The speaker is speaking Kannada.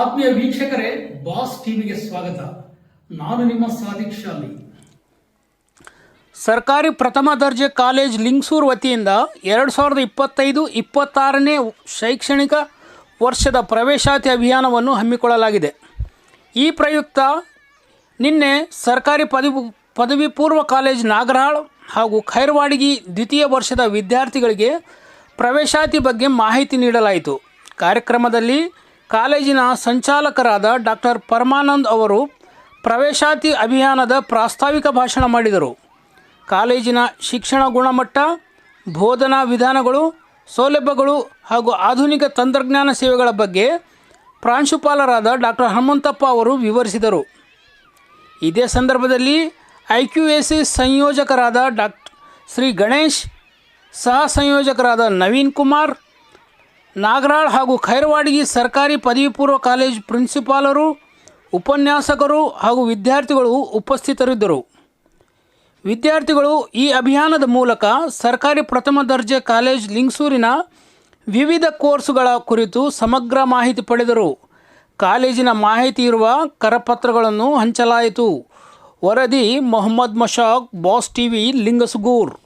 ಆತ್ಮೀಯ ವೀಕ್ಷಕರೇ, ಬಾಸ್ ಟಿವಿಗೆ ಸ್ವಾಗತ. ನಾನು ನಿಮ್ಮ ಶಾಲಿ. ಸರ್ಕಾರಿ ಪ್ರಥಮ ದರ್ಜೆ ಕಾಲೇಜ್ ಲಿಂಗ್ಸೂರು ವತಿಯಿಂದ ಎರಡು ಸಾವಿರದ ಇಪ್ಪತ್ತೈದು, ಇಪ್ಪತ್ತಾರನೇ ಶೈಕ್ಷಣಿಕ ವರ್ಷದ ಪ್ರವೇಶಾತಿ ಅಭಿಯಾನವನ್ನು ಹಮ್ಮಿಕೊಳ್ಳಲಾಗಿದೆ. ಈ ಪ್ರಯುಕ್ತ ನಿನ್ನೆ ಸರ್ಕಾರಿ ಪದವಿ ಪದವಿ ಪೂರ್ವ ಕಾಲೇಜ್ ನಾಗರಾಳ್ ಹಾಗೂ ಖೈರ್ವಾಡಿಗಿ ದ್ವಿತೀಯ ವರ್ಷದ ವಿದ್ಯಾರ್ಥಿಗಳಿಗೆ ಪ್ರವೇಶಾತಿ ಬಗ್ಗೆ ಮಾಹಿತಿ ನೀಡಲಾಯಿತು. ಕಾರ್ಯಕ್ರಮದಲ್ಲಿ ಕಾಲೇಜಿನ ಸಂಚಾಲಕರಾದ ಡಾಕ್ಟರ್ ಪರಮಾನಂದ್ ಅವರು ಪ್ರವೇಶಾತಿ ಅಭಿಯಾನದ ಪ್ರಾಸ್ತಾವಿಕ ಭಾಷಣ ಮಾಡಿದರು. ಕಾಲೇಜಿನ ಶಿಕ್ಷಣ ಗುಣಮಟ್ಟ, ಬೋಧನಾ ವಿಧಾನಗಳು, ಸೌಲಭ್ಯಗಳು ಹಾಗೂ ಆಧುನಿಕ ತಂತ್ರಜ್ಞಾನ ಸೇವೆಗಳ ಬಗ್ಗೆ ಪ್ರಾಂಶುಪಾಲರಾದ ಡಾಕ್ಟರ್ ಹನುಮಂತಪ್ಪ ಅವರು ವಿವರಿಸಿದರು. ಇದೇ ಸಂದರ್ಭದಲ್ಲಿ ಐ ಕ್ಯೂ ಎ ಸಿ ಸಂಯೋಜಕರಾದ ಡಾಕ್ಟರ್ ಶ್ರೀ ಗಣೇಶ್, ಸಹ ಸಂಯೋಜಕರಾದ ನವೀನ್ ಕುಮಾರ್ ನಾಗರಾಳ್ ಹಾಗೂ ಖೈರವಾಡಿಗಿ ಸರ್ಕಾರಿ ಪದವಿ ಪೂರ್ವ ಕಾಲೇಜ್ ಪ್ರಿನ್ಸಿಪಾಲರು, ಉಪನ್ಯಾಸಕರು ಹಾಗೂ ವಿದ್ಯಾರ್ಥಿಗಳು ಉಪಸ್ಥಿತರಿದ್ದರು. ವಿದ್ಯಾರ್ಥಿಗಳು ಈ ಅಭಿಯಾನದ ಮೂಲಕ ಸರ್ಕಾರಿ ಪ್ರಥಮ ದರ್ಜೆ ಕಾಲೇಜ್ ಲಿಂಗ್ಸೂರಿನ ವಿವಿಧ ಕೋರ್ಸುಗಳ ಕುರಿತು ಸಮಗ್ರ ಮಾಹಿತಿ ಪಡೆದರು. ಕಾಲೇಜಿನ ಮಾಹಿತಿ ಇರುವ ಕರಪತ್ರಗಳನ್ನು ಹಂಚಲಾಯಿತು. ವರದಿ ಮೊಹಮ್ಮದ್ ಮಶಾಕ್ ಬಾಸ್ ಟಿವಿ, ಲಿಂಗಸುಗೂರ್.